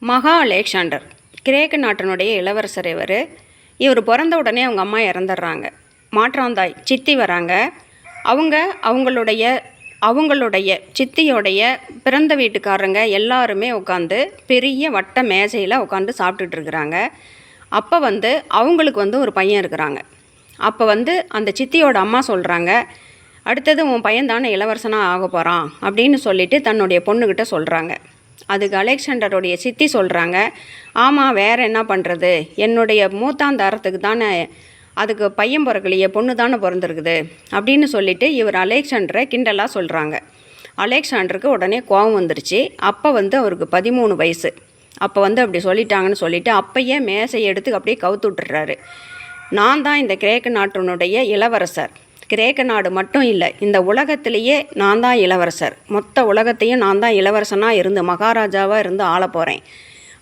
மகா அலெக்சாண்டர். கிரேக்க நாட்டினுடைய இளவரசர் இவர். இவர் பிறந்த உடனே அவங்க அம்மா இறந்துடுறாங்க. மாற்றாந்தாய் சித்தி வராங்க. அவங்க அவங்களுடைய அவங்களுடைய சித்தியோடைய பிறந்த வீட்டுக்காரங்க எல்லாருமே உட்காந்து பெரிய வட்ட மேஜையில் உட்காந்து சாப்பிட்டுட்டு இருக்கிறாங்க. அப்போ வந்து அவங்களுக்கு வந்து ஒரு பையன் இருக்கிறாங்க. அப்போ வந்து அந்த சித்தியோட அம்மா சொல்கிறாங்க அடுத்தது உன் பையன் தானே இளவரசனாக ஆக போகிறான் அப்படின்னு சொல்லிட்டு தன்னுடைய பொண்ணுக்கிட்ட சொல்கிறாங்க அதுக்கு அலெக்சாண்டருடைய சித்தி சொல்கிறாங்க ஆமாம் வேறு என்ன பண்ணுறது என்னுடைய மூத்தாந்தாரத்துக்கு தானே அதுக்கு பையன் பிறக்கலையே பொண்ணு தானே பிறந்திருக்குது? அப்படின்னு சொல்லிவிட்டு இவர் அலெக்சாண்டரை கிண்டலாக சொல்கிறாங்க அலெக்சாண்டருக்கு உடனே கோபம் வந்துருச்சு. அப்போ வந்து அவருக்கு பதிமூணு வயசு. அப்போ வந்து அப்படி சொல்லிட்டாங்கன்னு சொல்லிவிட்டு அப்பயே மேசை எடுத்து அப்படியே கவுத்து விட்டுறாரு. நான் தான் இந்த கிரேக்க நாட்டினுடைய இளவரசர். கிரேக்க நாடு மட்டும் இல்லை இந்த உலகத்திலேயே நான் தான் இளவரசர். மொத்த உலகத்தையும் நான் தான் இளவரசனாக இருந்து மகாராஜாவாக இருந்து ஆள போகிறேன்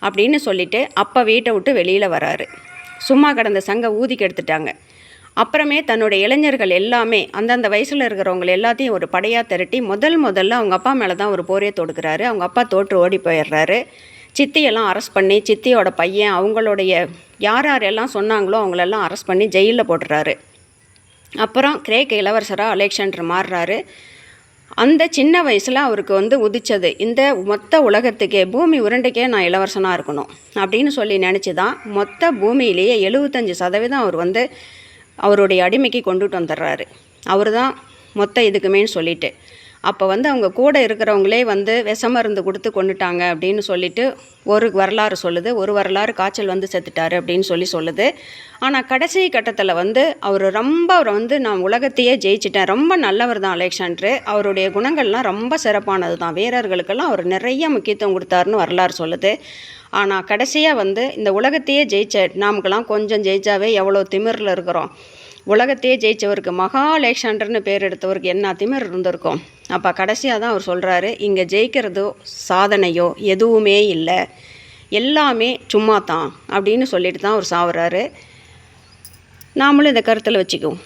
அப்படின்னு சொல்லிட்டு அப்போ வீட்டை விட்டு வெளியில் வராரு. சும்மா கிடந்த சங்க ஊதிக்கு எடுத்துட்டாங்க. அப்புறமே தன்னுடைய இளைஞர்கள் எல்லாமே அந்தந்த வயசில் இருக்கிறவங்க எல்லாத்தையும் ஒரு படையாக திரட்டி முதல் முதல்ல அவங்க அப்பா மேலே தான் ஒரு போரே தொடுக்கிறாரு. அவங்க அப்பா தோற்று ஓடி போயிடுறாரு. சித்தியெல்லாம் அரெஸ்ட் பண்ணி சித்தியோட பையன் அவங்களுடைய யார் யாரெல்லாம் சொன்னாங்களோ அவங்களெல்லாம் அரெஸ்ட் பண்ணி ஜெயிலில் போட்டுறாரு. அப்புறம் கிரேக் இளவரசராக அலெக்சாண்டர் மாறுறாரு. அந்த சின்ன வயசில் அவருக்கு வந்து உதிச்சது இந்த மொத்த உலகத்துக்கே பூமி உருண்டைக்கே நான் இளவரசனாக இருக்கணும் அப்படின்னு சொல்லி நினச்சி தான் மொத்த பூமியிலேயே எழுபத்தஞ்சி சதவீதம் அவர் வந்து அவருடைய அடிமைக்கு கொண்டுட்டு வந்துடுறாரு. அவர் தான் மொத்த இதுக்குமேன்னு சொல்லிட்டு. அப்போ வந்து அவங்க கூட இருக்கிறவங்களே வந்து விஷமருந்து கொடுத்து கொண்டுட்டாங்க அப்படின்னு சொல்லிட்டு ஒரு வரலாறு சொல்லுது. ஒரு வரலாறு காய்ச்சல் வந்து செத்துட்டாரு அப்படின்னு சொல்லி சொல்லுது. ஆனால் கடைசி கட்டத்தில் வந்து அவர் ரொம்ப அவர் வந்து நான் உலகத்தையே ஜெயிச்சிட்டேன். ரொம்ப நல்லவர் தான் அலெக்சாண்ட்ரு. அவருடைய குணங்கள்லாம் ரொம்ப சிறப்பானது தான் வீரர்களுக்கெல்லாம் அவர் நிறைய முக்கியத்துவம் கொடுத்தாருன்னு வரலாறு சொல்லுது. ஆனால் கடைசியாக வந்து இந்த உலகத்தையே ஜெயிச்ச நாமக்கெல்லாம் கொஞ்சம் ஜெயிச்சாவே எவ்வளோ திமிரில் இருக்கிறோம். உலகத்தையே ஜெயிச்சவருக்கு மகா அலெக்சாண்டர்னு பேர் எடுத்தவருக்கு என்ன திமிர் இருந்திருக்கும்? அப்போ கடைசியாக தான் அவர் சொல்கிறாரு இங்கே ஜெயிக்கிறதோ சாதனையோ எதுவுமே இல்லை. எல்லாமே சும்மா தான் அப்படின்னு சொல்லிட்டு தான் அவர் சாவுறாரு. நாமளும் இந்த கருத்தில் வச்சுக்குவோம்.